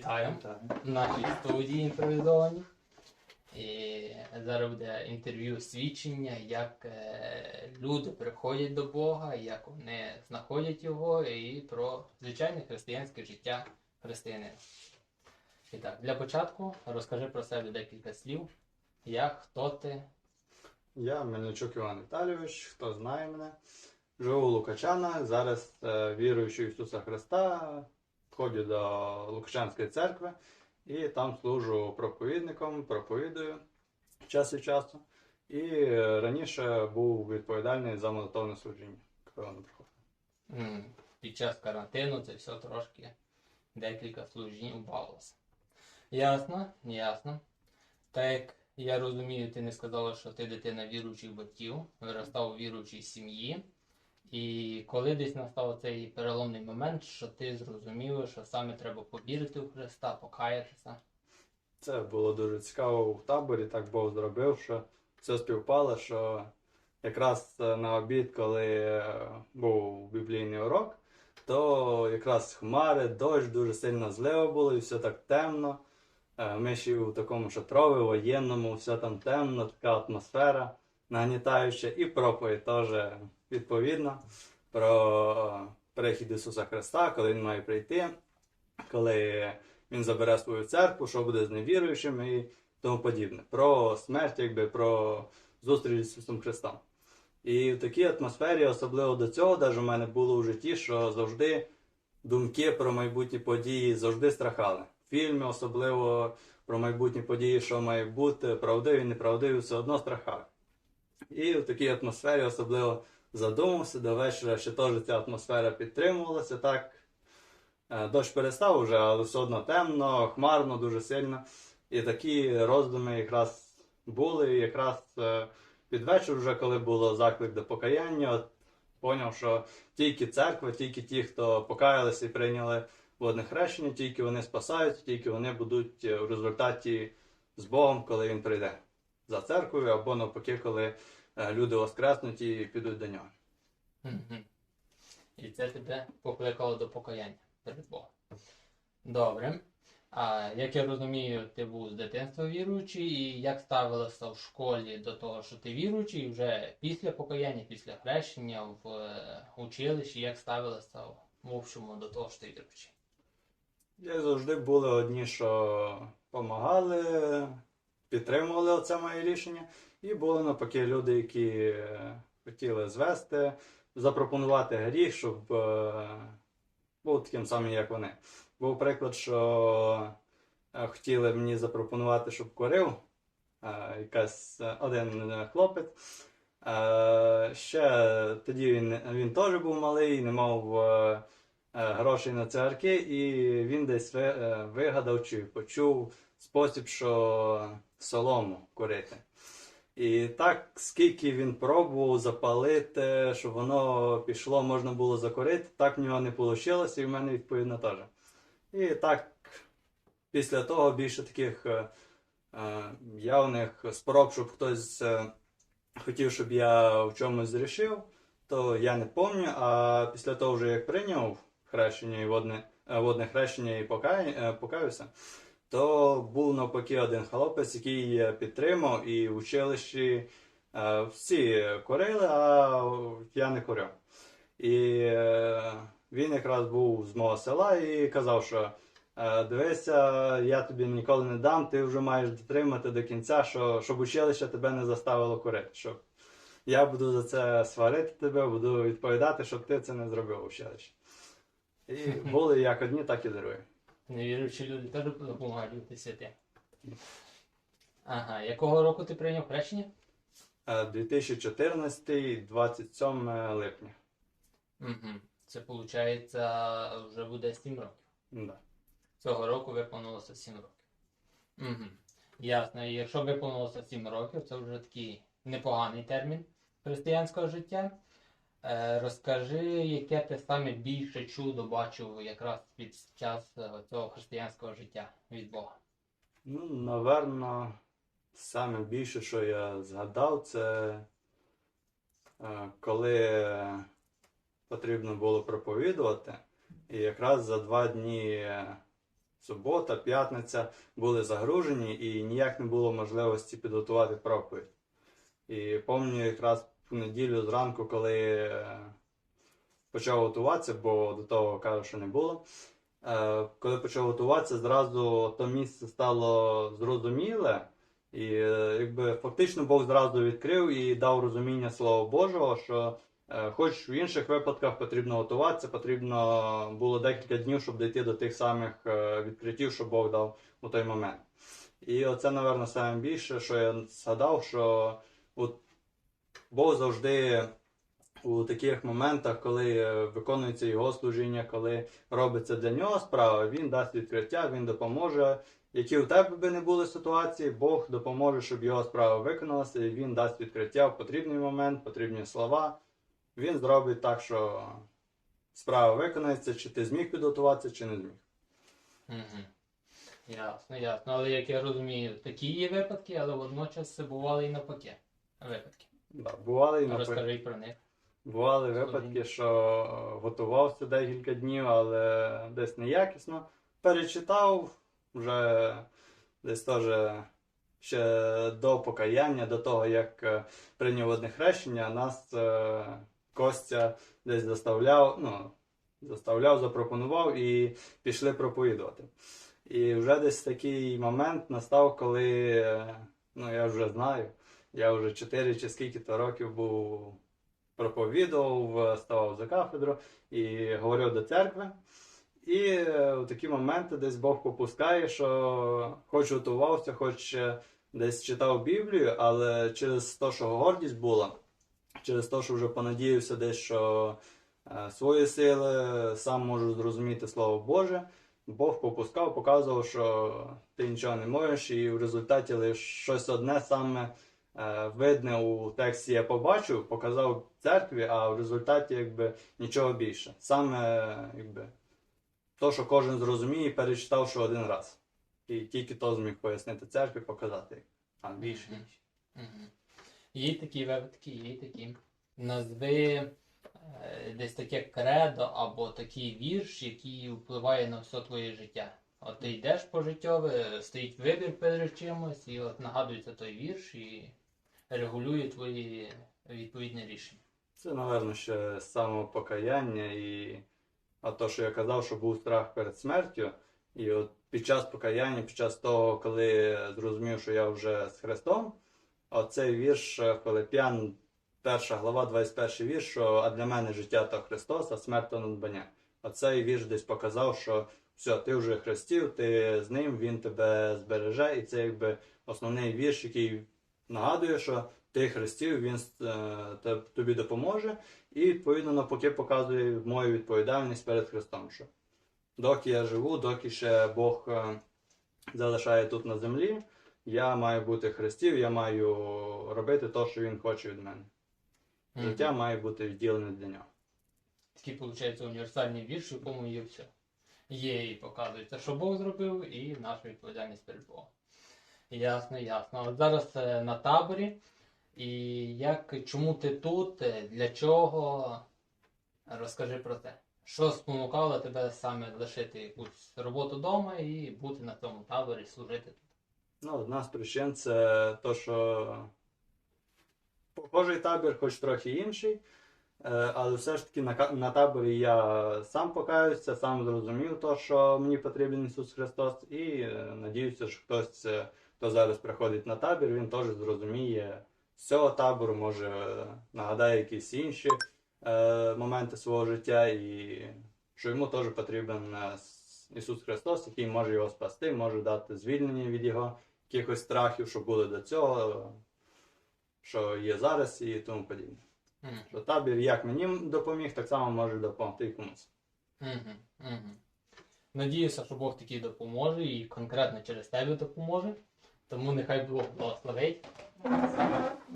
Вітаю в нашій студії імпровізовані. І зараз буде інтерв'ю свідчення, як е, люди приходять до Бога, як вони знаходять його, і про звичайне християнське життя християнина. І так, для початку розкажи про себе декілька слів. Як, хто ти? Я Мельничук Іван Віталійович, хто знає мене. Живу у Лукачанах, зараз е, віруючий в Ісуса Христа, ходжу до Лукачанської церкви і там служу проповідником, проповідую час від часу. І е, раніше був відповідальний за молитовне служіння, коли воно приходить. Під час карантину це все трошки декілька служінь убавилося. Ясно, ясно. Так як я розумію, ти не сказала, що ти дитина віруючих батьків, виростав у віруючій сім'ї. І коли десь настав цей переломний момент, що ти зрозуміла, що саме треба повірити в Христа, покаятися. Це було дуже цікаво в таборі, так Бог зробив, що все співпало, що якраз на обід, коли е, був біблійний урок, то якраз хмари, дощ, дуже сильно злива було, і все так темно. Е, Ми ще у такому шатрові, воєнному, все там темно, така атмосфера нагнітаюча, і проповідь теж відповідно про перехід Ісуса Христа, коли Він має прийти, коли він забере свою церкву, що буде з невіруючими і тому подібне. Про смерть, якби про зустріч з Ісусом Христом. І в такій атмосфері, особливо до цього, навіть у мене було в житті, що завжди думки про майбутні події завжди страхали. Фільми, особливо про майбутні події, що має бути, правдиві, неправдиві, все одно страхали. І в такій атмосфері особливо задумався, до вечора ще теж ця атмосфера підтримувалася так. Е, Дощ перестав вже, але все одно темно, хмарно, дуже сильно. І такі роздуми якраз були. І якраз е, під вечір, вже коли було заклик до покаяння, от поняв, що тільки церква, тільки ті, хто покаялися і прийняли водне хрещення, тільки вони спасаються, тільки вони будуть е, в результаті з Богом, коли він прийде за церквою, або навпаки, коли люди воскреснуть і підуть до нього. І це тебе покликало до покаяння перед Богом. Добре. А як я розумію, ти був з дитинства віруючий, і як ставилася в школі до того, що ти віруючий, і вже після покаяння, після хрещення в е, училищі, як ставилася в общому до того, що ти віруючий? Як завжди були одні, що допомагали, підтримували це моє рішення. І були навпаки люди, які е, хотіли звести, запропонувати гріх, щоб е, був таким самим, як вони. Був приклад, що е, хотіли мені запропонувати, щоб курив якась один хлопець. Ще тоді він, він теж був малий, не мав грошей на цигарки, і він десь вигадав чи почув спосіб, що солому курити. І так, скільки він пробував запалити, щоб воно пішло, можна було закурити, так в нього не вийшло, і в мене відповідно теж. І так, після того більше таких е, е, явних спроб, щоб хтось е, хотів, щоб я в чомусь зрішив, то я не пам'ятаю. А після того, вже як прийняв хрещення і водне, е, водне хрещення і покай, е, то був навпаки один хлопець, який е, підтримав, і в училищі е, всі курили, а я не курив. І е, він якраз був з мого села і казав, що е, дивися, я тобі ніколи не дам, ти вже маєш дотримати до кінця, що, щоб училище тебе не заставило курити. Щоб я буду за це сварити тебе, буду відповідати, щоб ти це не зробив у училищі. І були як одні, так і другі. Невіруючі люди теж допомагають бути святим. Ага, якого року ти прийняв хрещення? Е, 2014, 27 липня. Угу. Це виходить, вже буде 7 років. Да. Цього року виповнилося 7 років. Угу. Ясно. І якщо виповнилося 7 років, це вже такий непоганий термін християнського життя. Е, розкажи, яке ти саме більше чудо бачив якраз під час е, цього християнського життя від Бога. Ну, наверно, саме більше, що я згадав, це е, коли потрібно було проповідувати. І якраз за два дні субота, п'ятниця були загружені і ніяк не було можливості підготувати проповідь. І пам'ятаю якраз в неділю зранку, коли е, почав готуватися, бо до того кажу, що не було. Е, Коли почав готуватися, зразу то місце стало зрозуміле, і е, якби фактично Бог зразу відкрив і дав розуміння Слова Божого, що хоч в інших випадках потрібно готуватися, потрібно було декілька днів, щоб дійти до тих самих відкриттів, що Бог дав у той момент. І оце, напевно, саме більше, що я згадав, що от Бог завжди у таких моментах, коли е, виконується його служіння, коли робиться для нього справа, він дасть відкриття, він допоможе. Які у тебе би не були ситуації, Бог допоможе, щоб його справа виконалася, і він дасть відкриття в потрібний момент, потрібні слова. Він зробить так, що справа виконається, чи ти зміг підготуватися, чи не зміг. Угу. Ясно, ясно. Але як я розумію, такі є випадки, але водночас це бували і навпаки. Випадки. Да, бували, Розкажи про них. бували випадки, що готувався декілька днів, але десь неякісно. Перечитав вже десь теж ще до покаяння, до того, як е, прийняв одне хрещення, нас е, Костя десь заставляв, ну, заставляв, запропонував і пішли проповідувати. І вже десь такий момент настав, коли е, ну, я вже знаю, я вже 4 чи скільки то років був проповідував, ставав за кафедру і говорив до церкви. І е, в такі моменти десь Бог попускає, що хоч готувався, хоч е, десь читав Біблію, але через те, що гордість була, через те, що вже понадіявся десь, що е, свої сили сам можу зрозуміти Слово Боже, Бог попускав, показував, що ти нічого не можеш, і в результаті лише щось одне саме видне у тексті я побачив, показав церкві, а в результаті якби нічого більше. Саме е, якби то, що кожен зрозуміє, перечитавши один раз. І тільки то зміг пояснити церкві, показати. А більше. Угу. Є такі випадки, є такі. Назви е, десь таке кредо або такий вірш, який впливає на все твоє життя. От ти йдеш по життєве, стоїть вибір перед чимось, і от нагадується той вірш і регулює твої відповідні рішення. Це, напевно, ще самопокаяння і а то, що я казав, що був страх перед смертю. І от під час покаяння, під час того, коли зрозумів, що я вже з Христом, оцей вірш е, Филип'ян, перша глава, 21 вірш, що а для мене життя то Христос, а смерть то надбання. Оцей вірш десь показав, що все, ти вже хрестів, ти з ним, він тебе збереже, і це якби основний вірш, який нагадує, що ти хрестів, він е, тобі допоможе, і відповідно навпаки показує мою відповідальність перед Христом. Що доки я живу, доки ще Бог е, залишає тут на землі, я маю бути хрестів, я маю робити те, що він хоче від мене. Життя має бути відділене для нього. Такий, виходить, універсальний вірш, в якому є все. Є і показується, що Бог зробив, і наша відповідальність перед Богом. Ясно, ясно. От зараз е, на таборі. І як, чому ти тут, е, для чого? Розкажи про це. Що спонукало тебе саме лишити якусь роботу вдома і бути на цьому таборі, служити тут? Ну, одна з причин це то, що похожий табір, хоч трохи інший. Е, Але все ж таки на, на таборі я сам покаюся, сам зрозумів то, що мені потрібен Ісус Христос, і надіюся, що хтось, хто зараз приходить на табір, він теж зрозуміє з цього табору, може нагадає якісь інші е, моменти свого життя, і що йому теж потрібен е, Ісус Христос, який може його спасти, може дати звільнення від його якихось страхів, що були до цього, що є зараз і тому подібне. Мгм. Що табір як мені допоміг, так само може допомогти і комусь. Мгм, мгм. Надіюся, що Бог такий допоможе і конкретно через тебе допоможе. Тому нехай Бог благословить.